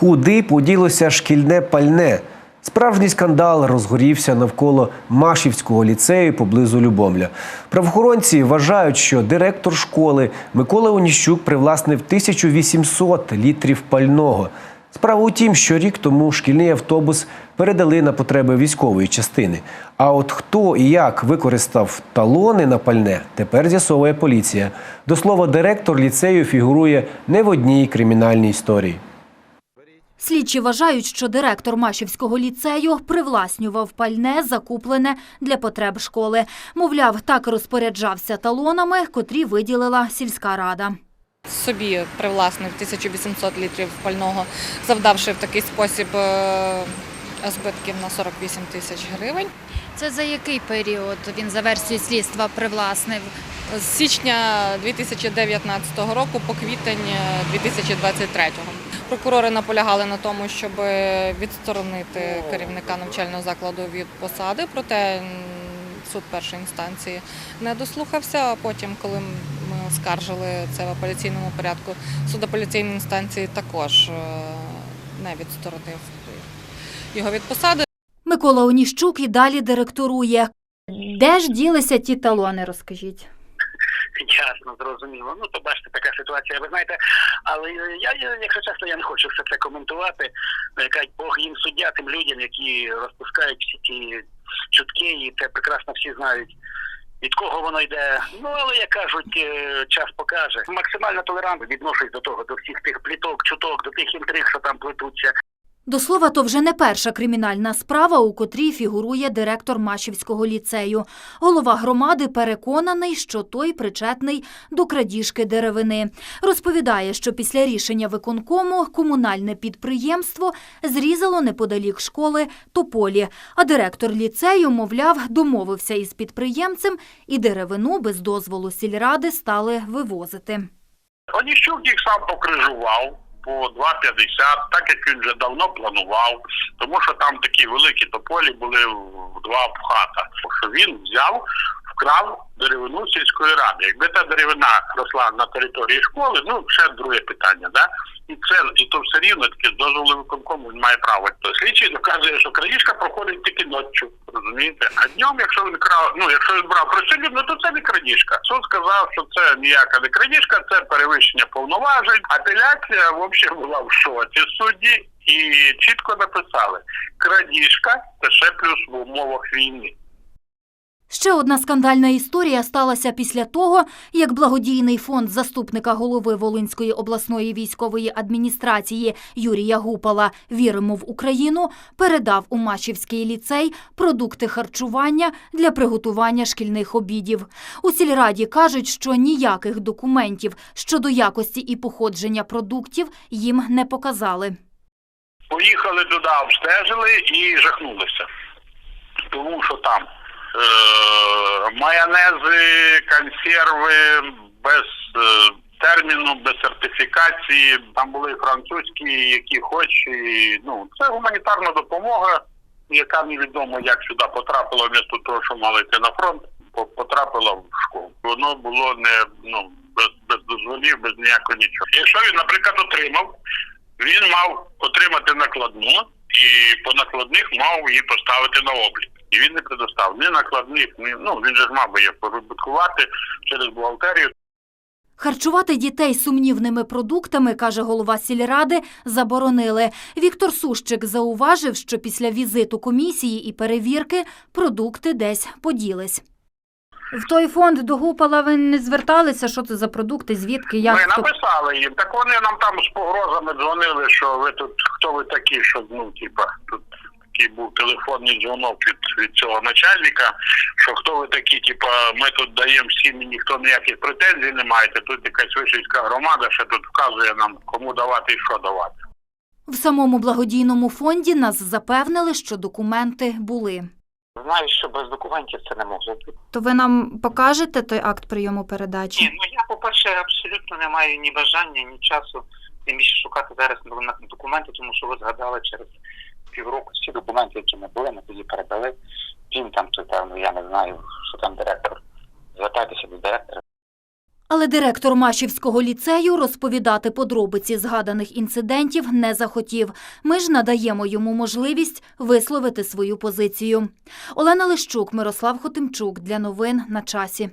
Куди поділося шкільне пальне? Справжній скандал розгорівся навколо Машівського ліцею поблизу Любомля. Правоохоронці вважають, що директор школи Микола Оніщук привласнив 1800 літрів пального. Справа у тім, що рік тому шкільний автобус передали на потреби військової частини. А от хто і як використав талони на пальне, тепер з'ясовує поліція. До слова, директор ліцею фігурує не в одній кримінальній історії. Слідчі вважають, що директор Машівського ліцею привласнював пальне, закуплене для потреб школи. Мовляв, так розпоряджався талонами, котрі виділила сільська рада. собі привласнив 1800 літрів пального, завдавши в такий спосіб е, збитків на 48 тисяч гривень. Це за який період він за версією слідства привласнив? З січня 2019 року по квітень 2023. Прокурори наполягали на тому, щоб відсторонити керівника навчального закладу від посади, проте суд першої інстанції не дослухався. А потім, коли ми оскаржили це в апеляційному порядку, суд апеляційної інстанції також е, не відсторонив його від посади. Микола Оніщук і далі директорує. Де ж ділися ті талони, розкажіть? Ясно, зрозуміло. Ну, то бачите, така ситуація. Ви знаєте, але я, якщо чесно, я не хочу все це коментувати. Кажуть, Бог їм суддя тим людям, які розпускають всі ті чутки, і це прекрасно всі знають. Від кого воно йде? Ну але як кажуть, е, час покаже. Максимально толерантно відношусь до того, до всіх тих пліток, чуток, до тих інтриг, що там плетуться. До слова, то вже не перша кримінальна справа, у котрій фігурує директор Машівського ліцею. Голова громади переконаний, що той причетний до крадіжки деревини. Розповідає, що після рішення виконкому комунальне підприємство зрізало неподалік школи тополі, а директор ліцею, мовляв, домовився із підприємцем і деревину без дозволу сільради стали вивозити. Оніщук їх сам покрижував по 2,50, так як він вже давно планував, тому що там такі великі тополі були в два обхата. Що він взяв, вкрав деревину сільської ради. Якби та деревина росла на території школи, ну ще друге питання, да? І це і то все рівно таки з дозволу виконкому він має право. То слідчий доказує, що крадіжка проходить тільки ночі, розумієте? А днем, якщо він крав, ну якщо він брав присилівно, то це не крадіжка. Суд сказав, що це ніяка не крадіжка, це перевищення повноважень. Апеляція взагалі була в шоці судді і чітко написали: крадіжка це ще плюс в умовах війни. Ще одна скандальна історія сталася після того, як благодійний фонд заступника голови Волинської обласної військової адміністрації Юрія Гупала «Віримо в Україну» передав у Мачівський ліцей продукти харчування для приготування шкільних обідів. У сільраді кажуть, що ніяких документів щодо якості і походження продуктів їм не показали. Поїхали туди, обстежили і жахнулися. Тому що там майонези, консерви без е- терміну, без сертифікації. Там були французькі, які хоч. І, ну, це гуманітарна допомога, яка невідомо як сюди потрапила, вмісто того, що мали йти на фронт, по- потрапила в школу. Воно було не ну без, без дозволів, без ніякого нічого. Якщо він, наприклад, отримав, він мав отримати накладну і по накладних мав її поставити на облік. І він не предоставив ні накладних, ні ну він же ж мав би їх порибуткувати через бухгалтерію. Харчувати дітей сумнівними продуктами, каже голова сільради, заборонили. Віктор Сущик зауважив, що після візиту комісії і перевірки продукти десь поділись. В той фонд до Гупала ви не зверталися, що це за продукти, звідки, Ми хто? написали їм. Так вони нам там з погрозами дзвонили, що ви тут хто ви такі, що ну типа тут такий був телефонний дзвонок від, від цього начальника, що хто ви такі, типа, ми тут даємо всім і ніхто ніяких претензій не маєте. Тут якась вишівська громада, що тут вказує нам кому давати і що давати. В самому благодійному фонді нас запевнили, що документи були. Знаю, що без документів це не може бути. То ви нам покажете той акт прийому передачі? Ні, ну я, по-перше, абсолютно не маю ні бажання, ні часу тим більше шукати зараз документи, тому що ви згадали через півроку всі документи, які ми були, ми тоді передали. Він там чи певно, я не знаю, що там директор. Звертайтеся до директора. Але директор Машівського ліцею розповідати подробиці згаданих інцидентів не захотів. Ми ж надаємо йому можливість висловити свою позицію. Олена Лищук, Мирослав Хотимчук для новин на часі.